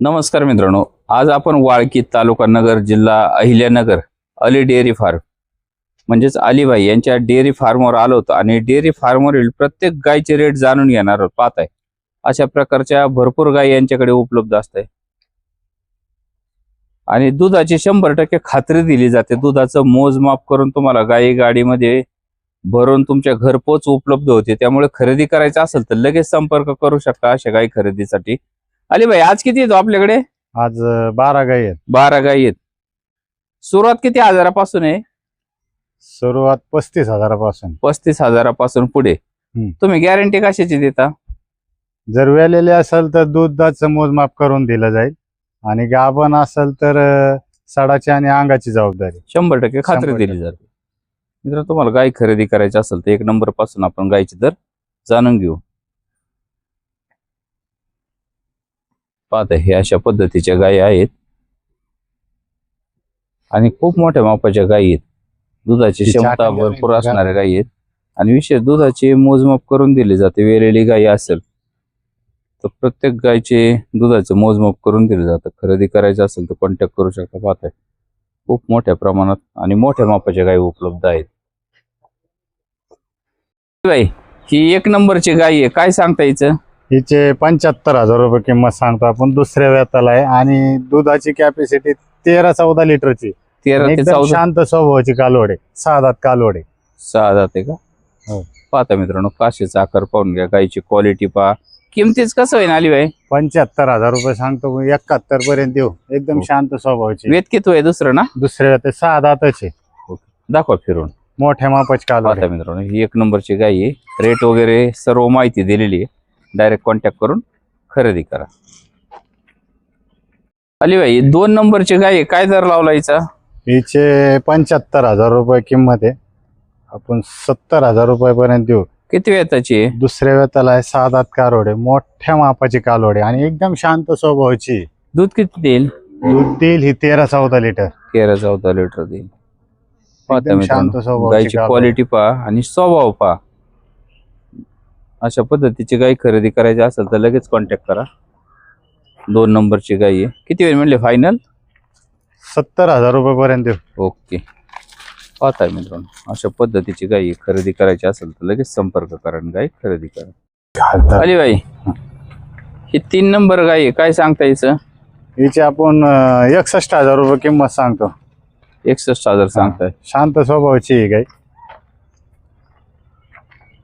नमस्कार मित्रांनो आज आपण वाळकी तालुका नगर जिल्हा अहिल्यानगर अली डेअरी फार्म म्हणजेच अलीबाई यांच्या डेअरी फार्मवर आलो होतो आणि डेअरी फार्मवरील प्रत्येक गायचे रेट जाणून घेणार पाहत आहे अशा प्रकारच्या भरपूर गायी यांच्याकडे उपलब्ध असते आणि दुधाची शंभर टक्के खात्री दिली जाते. दुधाचं मोजमाप करून तुम्हाला गायी गाडीमध्ये भरून तुमच्या घरपोच उपलब्ध होते. त्यामुळे खरेदी करायचं असेल तर लगेच संपर्क करू शकता अशा गायी खरेदीसाठी. अलीबाई आज किती येतो आपल्याकडे? आज बारा गाई आहेत. बारा गायी आहेत. सुरुवात किती हजारापासून आहे? सुरुवात पस्तीस हजारापासून. पस्तीस हजारापासून पुढे. हम्म. तुम्ही गॅरंटी कशाची देता? जर वेलेले असेल तर दुधाचं मोजमाप करून दिलं जाईल. आणि गाभण असेल तर अं, सडाची आणि अंगाची जबाबदारी. शंभर टक्के खात्री शंभर दिली जाते. मित्र तुम्हाला गाय खरेदी करायची असेल तर एक नंबरपासून आपण गायचे दर जाणून घेऊ. पाहता हे अशा पद्धतीच्या गायी आहेत. आणि खूप मोठ्या मापाच्या गायी आहेत. दुधाची क्षमता भरपूर असणाऱ्या गायी आहेत. आणि विशेष दुधाची मोजमाप करून दिली जाते. वेलेली गायी असेल तर प्रत्येक गायचे दुधाचे मोजमाप करून दिले जातं. खरेदी करायचं असेल तर कॉन्टॅक्ट करू शकता. पाहताय खूप मोठ्या प्रमाणात आणि मोठ्या मापाच्या गायी उपलब्ध आहेत. गाई ही एक नंबरची गाय आहे. काय सांगता यायचं? हिचे पंच्याहत्तर हजार रुपये किंमत सांगतो आपण. दुसऱ्या व्यताला आहे. आणि दुधाची कॅपॅसिटी तेरा चौदा लिटरची. तेरा ते एकदम चौदा. शांत स्वभावाची कालवड. आहे सहा दात कालवड आहे सहा जाते का? हो. पाहता मित्रांनो काशीचा आकार पाहून घ्या. गायची क्वालिटी पहा. किमतीच कसं होईल आली बाई? पंच्याहत्तर हजार रुपये सांगतो. एकाहत्तर पर्यंत देऊ एकदम हो. शांत स्वभावाची. वेत किती आहे दुसरं ना? दुसऱ्या व्यत सहा दाताचे दाखवा फिरून. मोठ्या मापाची कालवड. आहे. पाहता मित्रांनो ही एक नंबरची गाय आहे. रेट वगैरे सर्व माहिती दिलेली आहे. डायरेक्ट कॉन्टॅक्ट करून खरेदी करा. अली बाई दोन नंबरची गाय आहे. काय दर लावला हिचा? हिचे पंच्याहत्तर हजार रुपये किंमत आहे. आपण सत्तर हजार रुपयापर्यंत देऊ. किती वेताची आहे? दुसऱ्या वेताला आहे सात आत कारोडे मोठ्या मापाची कालोडे आणि एकदम शांत स्वभावाची आहे. दूध किती देईल? दूध देईल ही तेरा चौदा लिटर. तेरा चौदा लिटर देईल. पाहता एकदम शांत मित्रांनो स्वभावाची गायची कालवड. क्वालिटी पहा आणि स्वभाव पहा. अशा पद्धतीची गाय खरेदी करायची असेल तर लगेच कॉन्टॅक्ट करा. दोन नंबरची गाय आहे. किती वेळ म्हणले? फायनल सत्तर हजार रुपयापर्यंत ओके. पाहताय मित्रांनो अशा पद्धतीची गाय खरेदी करायची असेल तर लगेच संपर्क करा आणि गाय खरेदी करा. अली बाई. ही तीन नंबर गाय आहे. काय सांगता यायचं हिचे आपण एकसष्ट हजार रुपये किंमत सांगतो. एकसष्ट हजार सांगताय. शांत स्वभावाची गाय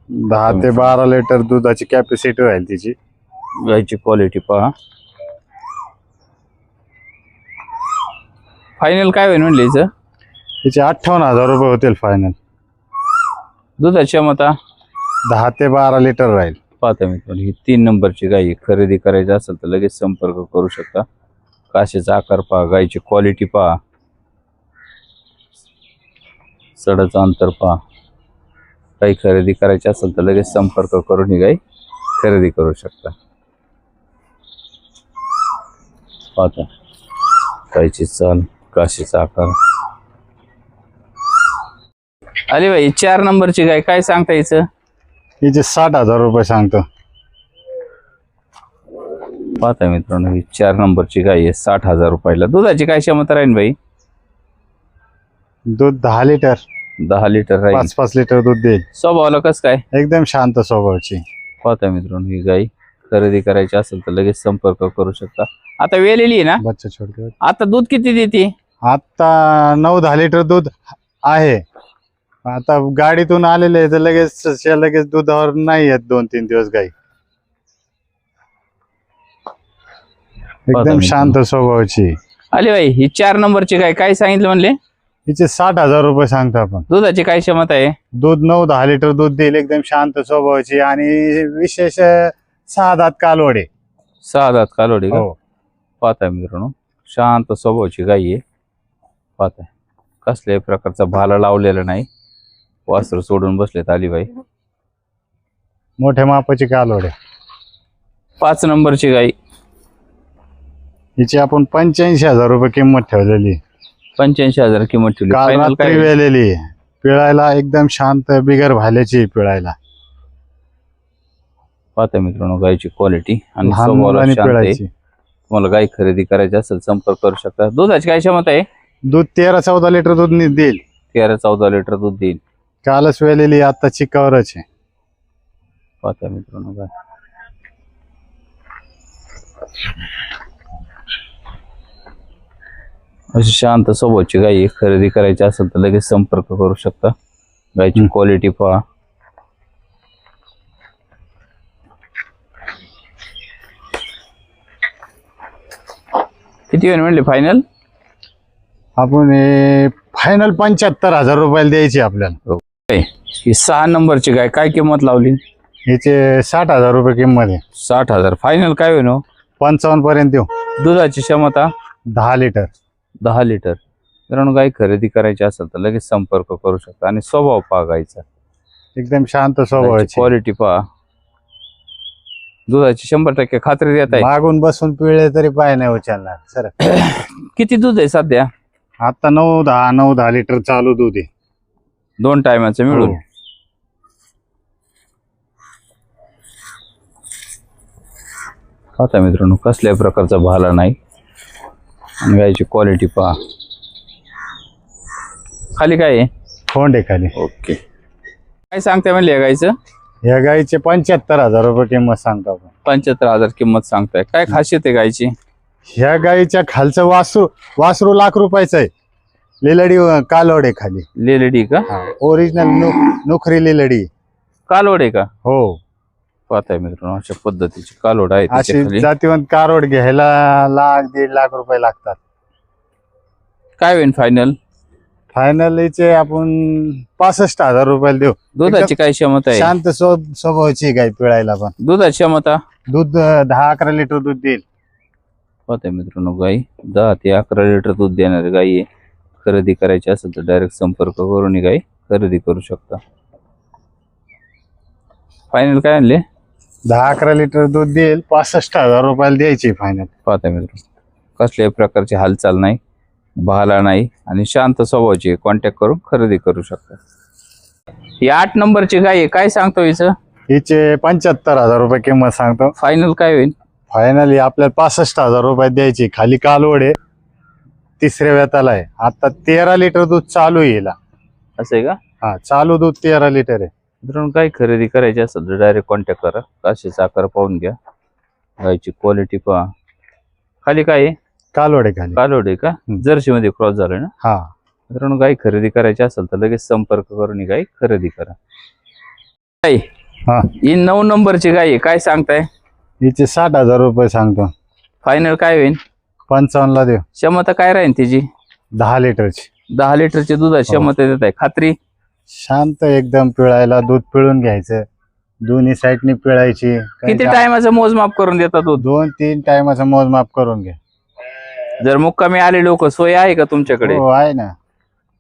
दहा ते बारा लिटर दुधाची कॅपॅसिटी राहील तिची. गायची क्वालिटी पहा. फायनल काय होईल म्हणले हिचं? तिचे अठ्ठावन्न हजार रुपये होतील फायनल दुधाची क्षमता? दहा ते बारा लिटर राहील. पाहता मित्रांनो ही तीन नंबरची गाय आहे. खरेदी करायची असेल तर लगेच संपर्क करू शकता. काशेचा आकार पहा गायची क्वालिटी पहा. सडाचं अंतर पहा. काही खरेदी करायची असेल तर लगेच संपर्क करून ही गाय खरेदी करू शकता. पाहता. गायची चाल काशीचा आकार. अरे बाई चार नंबरची गाय काय सांगता यायचं हिचे साठ हजार रुपये सांगतो. पाहता मित्रांनो ही चार नंबरची गाय आहे साठ हजार रुपयाला. दुधाची काय क्षमता राहील बाई? दूध दहा लिटर. दहा लिटर राहील. पाच पाच लिटर दूध देईल. स्वभावाला कस काय? एकदम शांत स्वभावाची. पाहता मित्रांनो ही गाय खरेदी करायची असेल तर लगेच संपर्क करू शकता. आता वेलेली आहे ना? बच्चा छोटे आता दूध किती देते? आता नऊ दहा लिटर दूध आहे. आता गाडीतून आलेले आहे तर लगेच लगेच दुधावर नाही येत दोन तीन दिवस गाई. एकदम. शांत स्वभावाची. आले बाई ही चार नंबरची गाय काय सांगितलं म्हणले? हिचे साठ हजार रुपये सांगतो आपण. दुधाची काय क्षमता आहे? दूध नऊ दहा लिटर दूध देईल एकदम शांत स्वभावाची आणि विशेष सहा दात कालवडे. सहा दात कालोडी का? हो. पाहताय मित्रांनो शांत स्वभावाची गाय आहे. पाहताय. कसल्याही प्रकारचा भाला लावलेला नाही. वासर सोडून बसलेत अलीबाई. मोठ्या मापाची कालवडे. पाच नंबरची गाय हिची आपण पंच्याऐंशी हजार रुपये किंमत ठेवलेली आहे. पंच्याऐंशी हजार किंमत ठेवली. काल फायनल रात्री काय? वेलेली. आहे. पिळायला एकदम शांत बिगर भाल्याची आहे पिळायला. पाहता मित्रांनो गायची क्वालिटी आणि लहान स्वभावाला मुलांनी शांत आहे. पिळायची. तुम्हाला गाय खरेदी करायची असेल संपर्क करू शकता. दुधाची काय क्षमता आहे? दूध तेरा चौदा लिटर दूध नि- देईल. तेरा चौदा लिटर दूध देईल. कालच वेलेली आता चिकावरच आहे. पाहता मित्रांनो गाय. अशी शांत स्वभावची गाय आहे. खरेदी करायची असेल तर लगेच संपर्क करू शकता. गायची. क्वालिटी पहा. किती वेळ म्हणले? फायनल आपण फायनल पंच्याहत्तर हजार रुपयाला द्यायची आपल्याला. ही सहा नंबरची गाय काय किंमत लावली? हिचे साठ हजार रुपये किंमत आहे. साठ हजार. फायनल काय होईल हो? पंचावन्न पर्यंत देऊ दुधाची क्षमता? दहा लिटर. दहा लिटर. मित्रांनो गाय खरेदी करायची असेल तर लगेच संपर्क करू शकता आणि स्वभाव पहा गायचा एकदम शांत स्वभावाची. क्वालिटी पहा. दुधाची शंभर टक्के खात्री देत आहे मागून बसून पिळे तरी पाय नाही उचलणार सर किती दूध आहे सध्या? आता नऊ दहा नऊ दहा लिटर चालू दूध आहे. दोन टायमाचं मिळून. हो. आता मित्रांनो कसल्याही प्रकारचा भाला नाही. आणि गायची क्वालिटी पहा. खाली काय आहे? खोंड आहे खाली. ओके. काय सांगताय म्हणले या गायचं या गाईचे पंच्याहत्तर हजार रुपये किंमत सांगतो आपण. पंच्याहत्तर हजार किंमत सांगताय. काय खासियत आहे गायची ह्या गाईच्या खालचं वासरू वासरू लाख रुपयाचं आहे. लिलडी कालवड आहे खाली. लेलेडी का? ओरिजिनल नुखरी लिलडी. कालवड आहे का? हो. पाहताय मित्रांनो अशा पद्धतीची कालवड आहे अशी त्याच्याखाली. जातीवंत कारवड घ्यायला लाख दीड लाख रुपये लागतात. काय होईल फायनल फायनल हिचे आपण पासष्ट हजार रुपयाला देऊ. दुधाची काय क्षमता आहे? शांत स्व- स्वभावाची गाय पिळायला पण. दुधाची क्षमता? दूध अं, दहा अकरा लिटर दूध देईल. पाहताय मित्रांनो गाई दहा ते अकरा लिटर दूध देणारी गाई आहे. खरेदी करायची असेल तर डायरेक्ट संपर्क करून ही गाई खरेदी करू शकता. फायनल काय आणले? दहा अकरा लिटर दूध देईल पासष्ट हजार रुपयाला द्यायची फायनल पाहताय मित्रांनो. कसल्याही प्रकारची हालचाल नाही बहाला नाही आणि शांत स्वभावाची कॉन्टॅक्ट करून खरेदी करू शकता. ही आठ नंबरची गाय आहे. काय सांगतो हिचं? हिचे पंच्याहत्तर हजार रुपये किंमत सांगतो. फायनल काय होईल? फायनली आपल्याला पासष्ट हजार रुपये द्यायची खाली कालवड आहे. तिसऱ्या व्यताला आहे. आता तेरा लिटर दूध चालू हिला. असं आहे का? हा चालू दूध तेरा लिटर आहे. मित्रांनो काही खरेदी करायची असेल तर डायरेक्ट कॉन्टॅक्ट करा. काशीचा आकार पाहून घ्या. गायची क्वालिटी पहा. खाली काय आहे? कालवड खाली. कालोड आहे का. जर्सी मध्ये क्रॉस झालं ना? हा. मित्रांनो गाय खरेदी करायची असेल तर लगेच संपर्क करून ही गाय खरेदी करा. गाय हा. नऊ नंबरची गाय आहे. काय सांगताय? हिचे साठ हजार रुपये सांगतो. फायनल काय होईल पंचावन्नला देऊ. क्षमता काय राहील तिची? दहा लिटरची. दहा लिटरची दुधाची हो. क्षमता देत आहे खात्री? शांत एकदम पिळायला दूध पिळून घ्यायचं. दोन्ही साईडनी पिळायची. किती टायमाचं मोजमाप करून देतात दूध? दोन तीन टायमाचं मोजमाप करून घ्या. जर मुक्कामी आले लोक सोय आहे का तुमच्याकडे? हो आहे ना.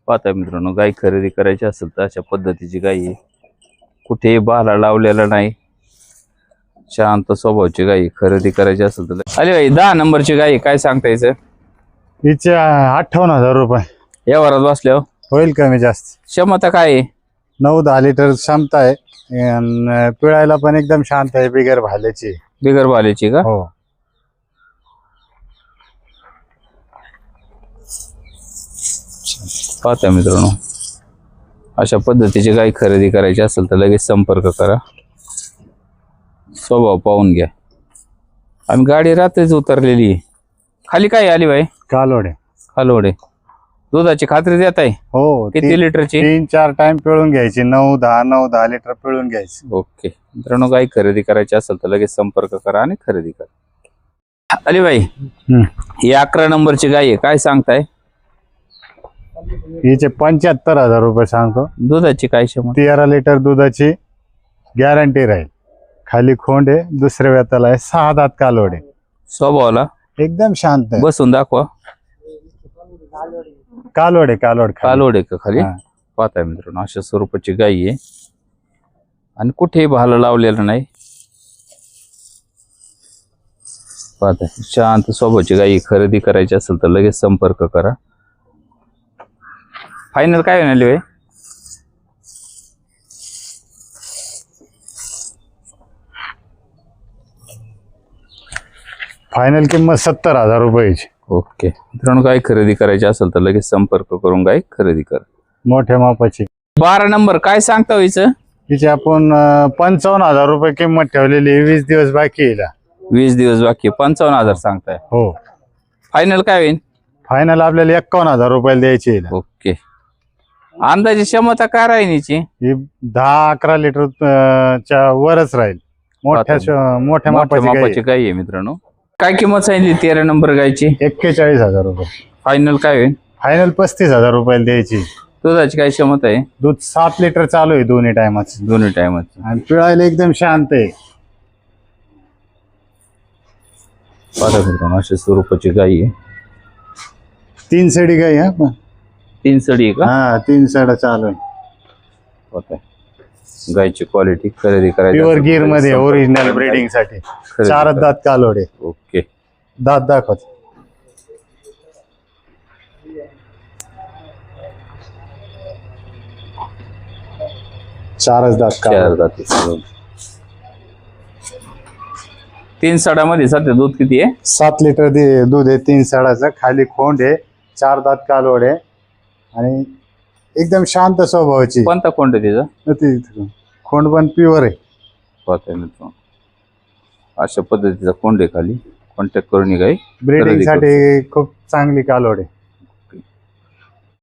पाहता मित्रांनो गाय खरेदी करायची असेल तर अशा पद्धतीची गाय आहे. कुठेही बाला लावलेला नाही. शांत स्वभावची गाय खरेदी करायची असेल तर अरे भाई दहा नंबरची गाय. काय सांगता यायचं? हिचे अठ्ठावन्न हजार रुपये. या वरात बसल्यावर होईल कमी जास्त? क्षमता काय आहे? नऊ दहा लिटर क्षमता आहे. अन पिळायला पण एकदम शांत आहे बिगर भाल्याची. बिगर बालेची का? हो. पाहता मित्रांनो अशा पद्धतीची गाय खरेदी करायची असेल तर लगेच संपर्क करा. स्वभाव पाहून घ्या. आम्ही गाडी रात्रीच उतरलेली आहे. खाली काय आली बाई कालोड. आहे खालोडे. दुधाची खात्री देत आहे? हो किती लिटरची? तीन चार टाइम पिळून घ्यायची. नऊ दहा नऊ दहा लिटर पिळून घ्यायची. ओके. मित्रांनो गाय खरेदी करायची असेल तर लगेच संपर्क करा आणि खरेदी करा. अली बाई हम्म. ही अकरा नंबरची गाय आहे. काय सांगताय? हिचे पंच्याहत्तर हजार रुपये सांगतो. दुधाची काय क्षमता तेरा लिटर दुधाची गॅरंटी राहील. खाली खोंड आहे दुसऱ्या व्यताला आहे. सहा दात कालोड आहे. स्वभावाला? एकदम शांत आहे. बसून दाखवा. कालोड आहे कालोड खाली. कालोड आहे का खाली? हा. पाहताय मित्रांनो अशा स्वरूपाची गाय आहे. आणि कुठेही भाला लावलेलं नाही. पाहताय शांत स्वभावची गाय खरेदी करायची असेल तर लगेच संपर्क करा. फायनल काय होणार भाई फायनल किंमत सत्तर हजार रुपयाची. ओके. मित्रांनो गाय खरेदी करायची असेल तर लगेच संपर्क करून गाय खरेदी कर. मोठ्या मापाची. बारा नंबर काय सांगता व्हायचं तिची आपण पंचावन्न हजार रुपये किंमत ठेवलेली आहे. वीस दिवस बाकी आहे हिला. वीस दिवस बाकी पंचावन्न हजार सांगताय. हो. फायनल काय होईल फायनल आपल्याला एक्कावन्न हजार रुपयाला द्यायची आहे हिला. ओके. अंदाजे क्षमता काय राहील हिची? ही दहा अकरा लिटर अं, च्या वरच राहील. मोठ्या श- मोठ्या मोठ्या मापाची गाय मापाची गाय आहे मित्रांनो. काय किंमत सांगितली तेरा नंबर गायची? एक्केचाळीस हजार रुपये. फायनल काय होईल? फायनल पस्तीस हजार रुपयाला द्यायची. दुधाची काय क्षमता आहे? दूध सात लिटर चालू आहे दोन्ही टायमाचं. दोन्ही टायमाची. आणि पिळायला एकदम शांत आहे. पाहता मित्रांनो अशा स्वरूपाची गाय आहे. तीन सडी गाई हा. तीन सडी आहे का? हा तीन सडा चालू आहे. होत गायची क्वालिटी खरेदी करायची प्युअर गिरमध्ये ओरिजिनल ब्रीडिंगसाठी. खरेदी चार करा. दात कालोडे. ओके. दात दाखवत. चारच दात चार कालोडे जाती सगळं. तीन सडामध्ये सध्या दूध किती आहे? सात लिटर दे- दूध आहे तीन सडाचं. खाली खोंड आहे चार दात कालोड. आहे आणि एकदम शांत स्वभावाची. कोणता कोंड आहे तिचा? ती- खोंड पण प्युअर आहे. मित्रांनो. अशा पद्धतीचा कोंड आहे खाली. कॉन्टॅक्ट करून ही. गाय ब्रीडिंग खरेदी करू साठी खूप चांगली कालोड आहे.